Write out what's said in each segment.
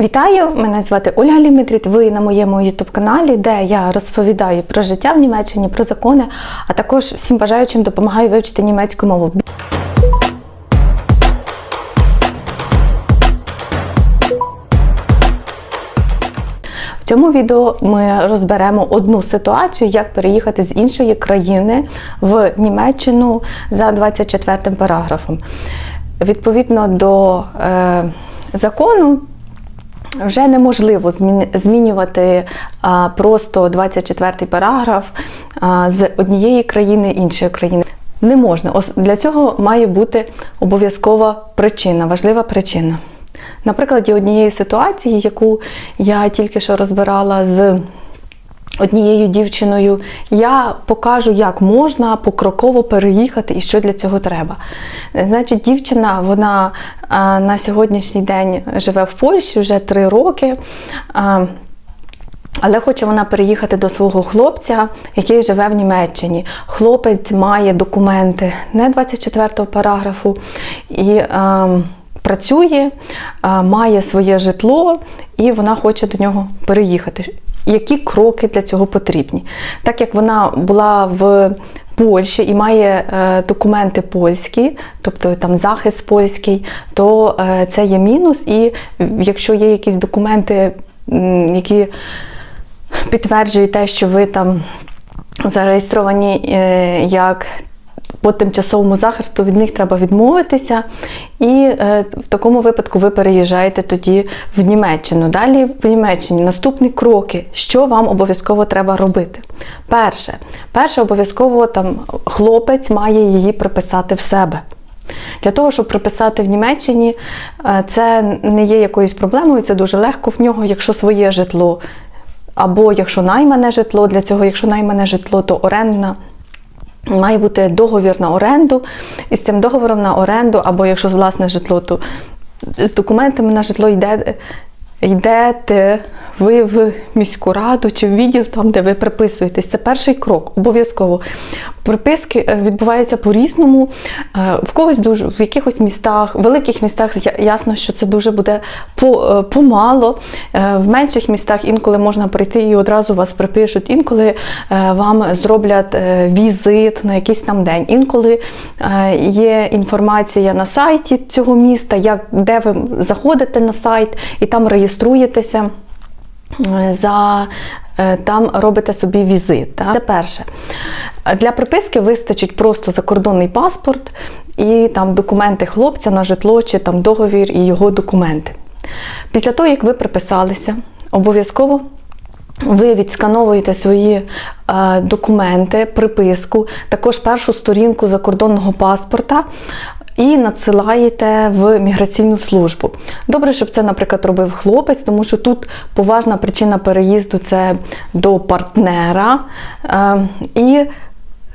Вітаю! Мене звати Ольга Лімітріт. Ви на моєму youtube каналі, де я розповідаю про життя в Німеччині, про закони, а також всім бажаючим допомагаю вивчити німецьку мову. В цьому відео ми розберемо одну ситуацію, як переїхати з іншої країни в Німеччину за 24 параграфом. Відповідно до е, закону. Вже неможливо змінювати просто 24 параграф з однієї країни іншої країни. Не можна. Для цього має бути обов'язкова причина, важлива причина. Наприклад, є однієї ситуації, яку я тільки що розбирала з однією дівчиною, я покажу, як можна покроково переїхати і що для цього треба. Е, Значить, дівчина вона на сьогоднішній день живе в Польщі вже три роки. Але хоче вона переїхати до свого хлопця, який живе в Німеччині. Хлопець має документи не 24 параграфу і е, працює, е, має своє житло, і вона хоче до нього переїхати. Які кроки для цього потрібні? Так як вона була в Польщі і має е, документи польські, тобто там захист польський, то е, це є мінус. І якщо є якісь документи, які підтверджують те, що ви там зареєстровані е, як по тимчасовому захисту, від них треба відмовитися. І е, в такому випадку ви переїжджаєте тоді в Німеччину. Далі в Німеччині наступні кроки, що вам обов'язково треба робити. Перше, перше обов'язково там хлопець має її приписати в себе. Для того, щоб приписати в Німеччині, е, це не є якоюсь проблемою, це дуже легко в нього, якщо своє житло, або якщо наймане житло, для цього, якщо наймане житло, то орендна. Має бути договір на оренду, і з цим договором на оренду, або якщо власне житло, то з документами на житло йде, йдете ви в міську раду чи в відділ, там, де ви приписуєтесь. Це перший крок, обов'язково. Приписки е, відбуваються по-різному. Е, В когось дуже в якихось містах, в великих містах ясно, що це дуже буде е, помало. В менших містах інколи можна прийти і одразу вас припишуть, інколи вам зроблять візит на якийсь там день. Інколи є інформація на сайті цього міста, як, де ви заходите на сайт і там реєструєтеся за е, там робите собі візит. Так? Це перше. Для приписки вистачить просто закордонний паспорт і там документи хлопця на житло чи там договір і його документи. Після того, як ви приписалися, обов'язково ви відскановуєте свої е, документи, приписку, також першу сторінку закордонного паспорта. І надсилаєте в міграційну службу. Добре, щоб це, наприклад, робив хлопець, тому що тут поважна причина переїзду це до партнера. Е, і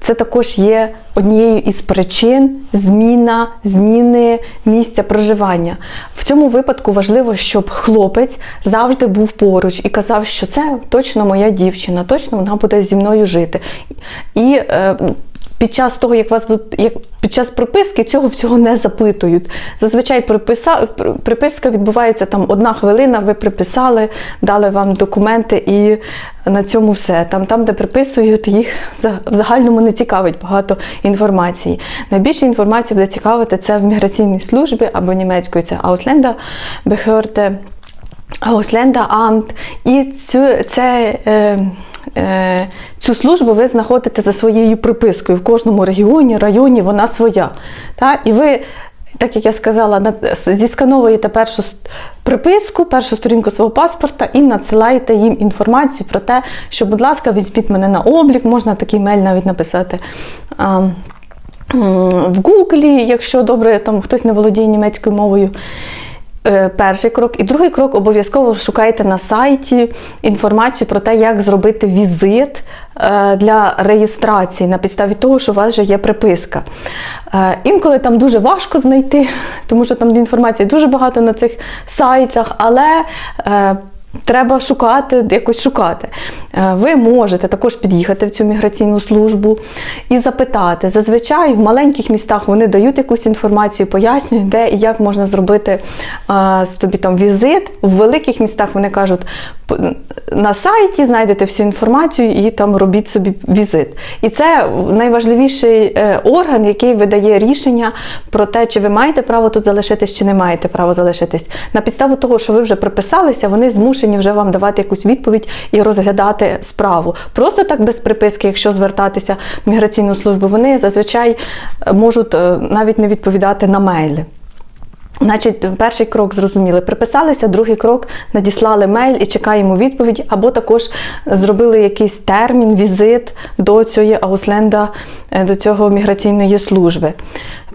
це також є однією із причин зміна, зміни місця проживання. В цьому випадку важливо, щоб хлопець завжди був поруч і казав, що це точно моя дівчина, точно вона буде зі мною жити. І е, під час того, як вас як під час приписки цього всього не запитують. Зазвичай приписа, приписка відбувається там одна хвилина, ви приписали, дали вам документи і на цьому все. Там, там де приписують, їх в загальному не цікавить багато інформації. Найбільше інформації буде цікавити це в міграційній службі або німецькою це Ausländer Behörde, Ausländeраmt. І цю, це, е, цю службу ви знаходите за своєю припискою. В кожному регіоні, районі вона своя. Та? І ви, так як я сказала, зіскановуєте першу приписку, першу сторінку свого паспорта і надсилаєте їм інформацію про те, що, будь ласка, візьміть мене на облік, можна такий мейль навіть написати. В Гуглі, якщо добре, там хтось не володіє німецькою мовою. Е, Перший крок. І другий крок обов'язково шукайте на сайті інформацію про те, як зробити візит е, для реєстрації на підставі того, що у вас вже є приписка. Е, Інколи там дуже важко знайти, тому що там інформації дуже багато на цих сайтах, але треба шукати, якось шукати. Е, Ви можете також під'їхати в цю міграційну службу і запитати. Зазвичай в маленьких містах вони дають якусь інформацію, пояснюють, де і як можна зробити е, собі там візит. В великих містах вони кажуть, «П- на сайті знайдете всю інформацію і там робіть собі візит. І це найважливіший е, орган, який видає рішення про те, чи ви маєте право тут залишитись, чи не маєте право залишитись. На підставу того, що ви вже приписалися, вони змушені вже вам давати якусь відповідь і розглядати справу. Просто так без приписки, якщо звертатися в міграційну службу, вони зазвичай е, можуть е, навіть не відповідати на мейли. Значить, перший крок зрозуміли, приписалися, другий крок надіслали мейль і чекаємо відповідь, або також зробили якийсь термін, візит до цієї Аусленда, до цього міграційної служби.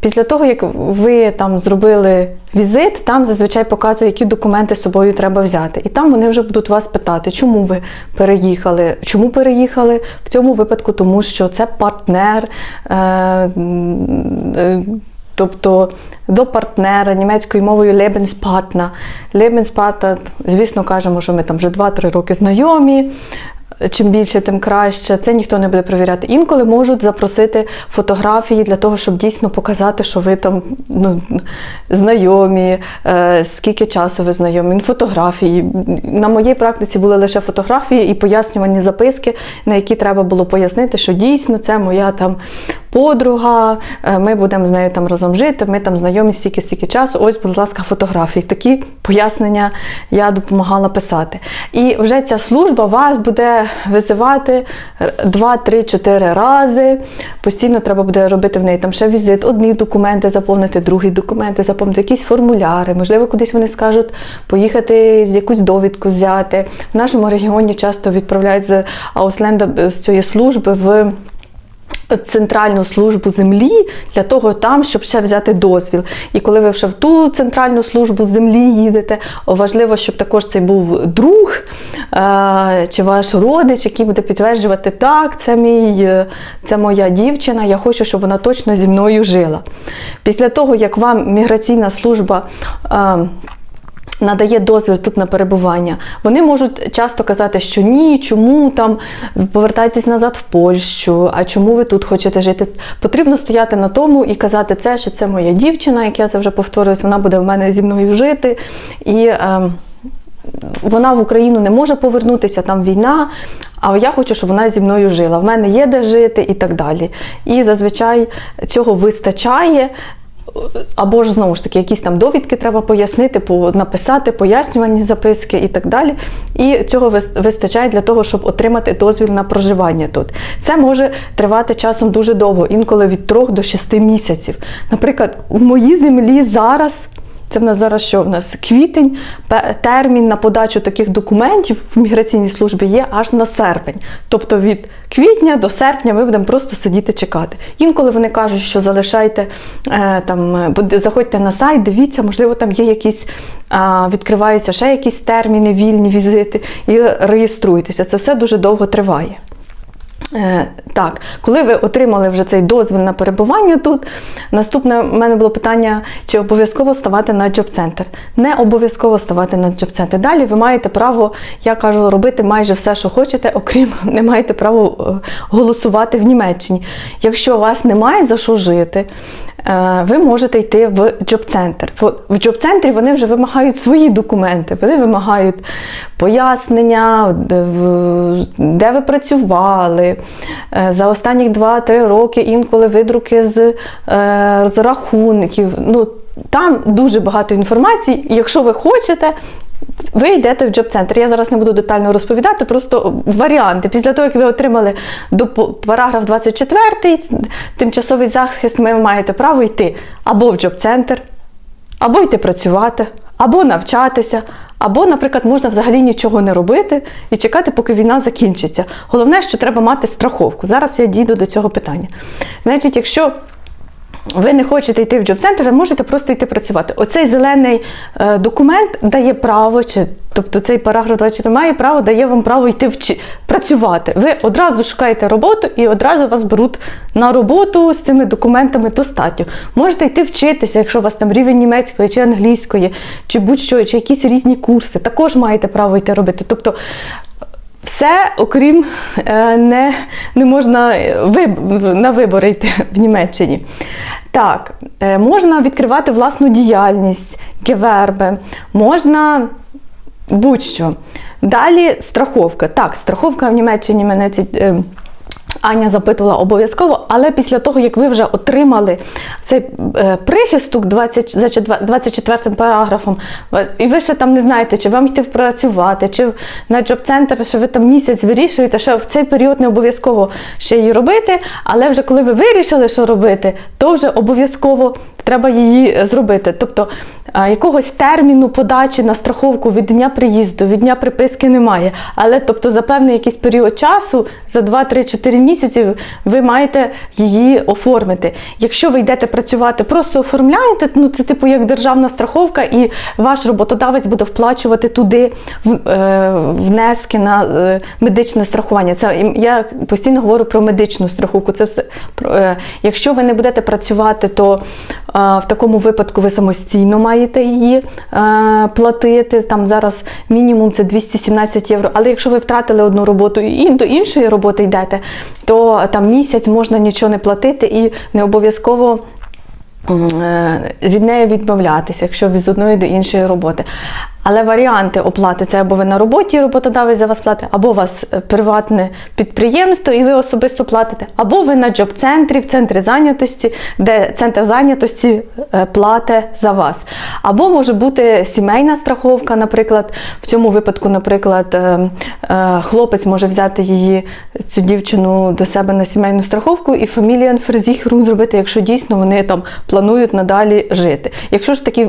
Після того, як ви там зробили візит, там зазвичай показує, які документи з собою треба взяти. І там вони вже будуть вас питати, чому ви переїхали. Чому переїхали? В цьому випадку, тому що це партнер. Е- е, Тобто до партнера німецькою мовою Lebenspartner. Lebenspartner, звісно, кажемо, що ми там вже 2-3 роки знайомі. Чим більше, тим краще. Це ніхто не буде перевіряти. Інколи можуть запросити фотографії для того, щоб дійсно показати, що ви там ну, знайомі, е, скільки часу ви знайомі. Фотографії. На моїй практиці були лише фотографії і пояснювані записки, на які треба було пояснити, що дійсно це моя там подруга, е, ми будемо з нею там разом жити, ми там знайомі стільки-стільки часу. Ось, будь ласка, фотографії. Такі пояснення я допомагала писати. І вже ця служба вас буде визивати 2, 3, 4 рази. Постійно треба буде робити в неї там ще візит, одні документи заповнити, другі документи заповнити, якісь формуляри. Можливо, кудись вони скажуть поїхати якусь довідку взяти. В нашому регіоні часто відправляють з Аусленда з цієї служби в. Центральну службу землі для того там, щоб ще взяти дозвіл. І коли ви вже в ту центральну службу землі їдете, важливо, щоб також це був друг е, чи ваш родич, який буде підтверджувати, так, це мій, е, це моя дівчина, я хочу, щоб вона точно зі мною жила. Після того, як вам міграційна служба. Надає дозвіл тут на перебування, вони можуть часто казати, що ні, чому там повертайтесь назад в Польщу, а чому ви тут хочете жити. Потрібно стояти на тому і казати це, що це моя дівчина, як я це вже повторююсь, вона буде в мене зі мною жити. І е, вона в Україну не може повернутися, там війна. А я хочу, щоб вона зі мною жила. В мене є де жити і так далі. І зазвичай цього вистачає. Або ж знову ж таки, якісь там довідки треба пояснити, по- написати, пояснювальні записки і так далі. І цього вис- вистачає для того, щоб отримати дозвіл на проживання тут. Це може тривати часом дуже довго, інколи від 3 до 6 місяців. Наприклад, у моїй землі зараз. Це в нас зараз що? В нас квітень, термін на подачу таких документів в міграційній службі є аж на серпень. Тобто від квітня до серпня ми будемо просто сидіти чекати. Інколи вони кажуть, що залишайте е, там, е, заходьте на сайт, дивіться, можливо, там є якісь, відкриваються ще якісь терміни, вільні візити, і реєструйтеся. Це все дуже довго триває. Е, Так, коли ви отримали вже цей дозвіл на перебування тут, наступне в мене було питання, чи обов'язково ставати на джоб-центр. Не обов'язково ставати на джоб-центр. Далі ви маєте право, я кажу, робити майже все, що хочете, окрім не маєте право е, голосувати в Німеччині. Якщо у вас немає за що жити, ви можете йти в джоб-центр. В- джоб-центрі вони вже вимагають свої документи, вони вимагають пояснення, де ви працювали. Е, За останні 2-3 роки інколи видруки з, е, з рахунків. Ну, там дуже багато інформації. Якщо ви хочете, ви йдете в джоб-центр. Я зараз не буду детально розповідати, просто варіанти. Після того, як ви отримали до параграф 24, тимчасовий захист, ви маєте право йти або в джоб-центр, або йти працювати, або навчатися, або, наприклад, можна взагалі нічого не робити і чекати, поки війна закінчиться. Головне, що треба мати страховку. Зараз я дійду до цього питання. Значить, якщо ви не хочете йти в джоб-центр, ви можете просто йти працювати. Оцей зелений е, документ дає право, чи тобто цей параграф 24 має право, дає вам право йти вчи, працювати. Ви одразу шукаєте роботу і одразу вас беруть на роботу з цими документами достатньо. Можете йти вчитися, якщо у вас там рівень німецької чи англійської, чи будь-що, чи якісь різні курси. Також маєте право йти робити. Тобто все, окрім е, не, не можна виб- на вибори йти в Німеччині. Так, е, можна відкривати власну діяльність, геверби, можна будь-що. Далі страховка. Так, страховка в Німеччині мене ці. Аня запитувала обов'язково, але після того, як ви вже отримали цей е, прихисток 20, за 24 параграфом, і ви ще там не знаєте, чи вам йти працювати, чи на джоб-центр, що ви там місяць вирішуєте, що в цей період не обов'язково ще її робити, але вже коли ви вирішили, що робити, то вже обов'язково треба її зробити. Тобто е, якогось терміну подачі на страховку від дня приїзду, від дня приписки немає. Але тобто за певний якийсь період часу, за 2-3-4 місяці, ви маєте її оформити. Якщо ви йдете працювати, просто оформляєте, ну це типу як державна страховка, і ваш роботодавець буде вплачувати туди в- е, внески на е, медичне страхування. Це я постійно говорю про медичну страховку. Це все про, е, якщо ви не будете працювати, то в такому випадку ви самостійно маєте її платити. Там зараз мінімум це 217 євро. Але якщо ви втратили одну роботу і до іншої роботи йдете, то там місяць можна нічого не платити і не обов'язково. е, Від неї відмовлятися, якщо від одної до іншої роботи. Але варіанти оплати це або ви на роботі роботодавець за вас платить, або у вас е, приватне підприємство, і ви особисто платите, або ви на джоб-центрі, в центрі зайнятості, де центр зайнятості е, платить за вас. Або може бути сімейна страховка, наприклад, в цьому випадку, наприклад, е, хлопець може взяти її, цю дівчину до себе на сімейну страховку і фамілія Ферзіхрун зробити, якщо дійсно вони там планують надалі жити. Якщо ж такі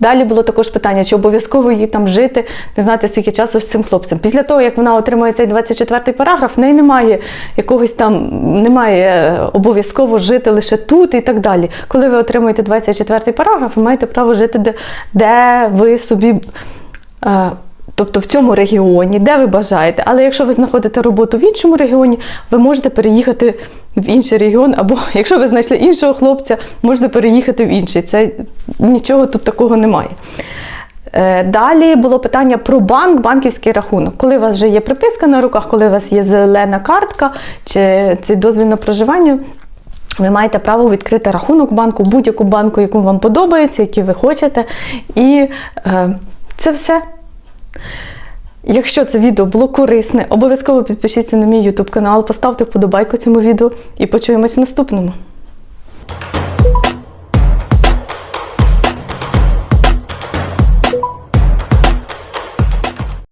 Далі було також питання, чи обов'язково їй там жити, не знати скільки часу з цим хлопцем. Після того, як вона отримує цей 24-й параграф, в неї немає якогось там, немає е, обов'язково жити лише тут і так далі. Коли ви отримуєте 24-й параграф, ви маєте право жити, де, де ви собі. е, Тобто в цьому регіоні, де ви бажаєте. Але якщо ви знаходите роботу в іншому регіоні, ви можете переїхати в інший регіон, або якщо ви знайшли іншого хлопця, можете переїхати в інший. Це нічого тут такого немає. Е, Далі було питання про банк, банківський рахунок. Коли у вас вже є приписка на руках, коли у вас є зелена картка чи цей дозвіл на проживання, ви маєте право відкрити рахунок банку, будь-яку банку, яку вам подобається, який ви хочете. І е, це все. Якщо це відео було корисне, обов'язково підпишіться на мій YouTube канал, поставте вподобайку цьому відео і почуємось в наступному.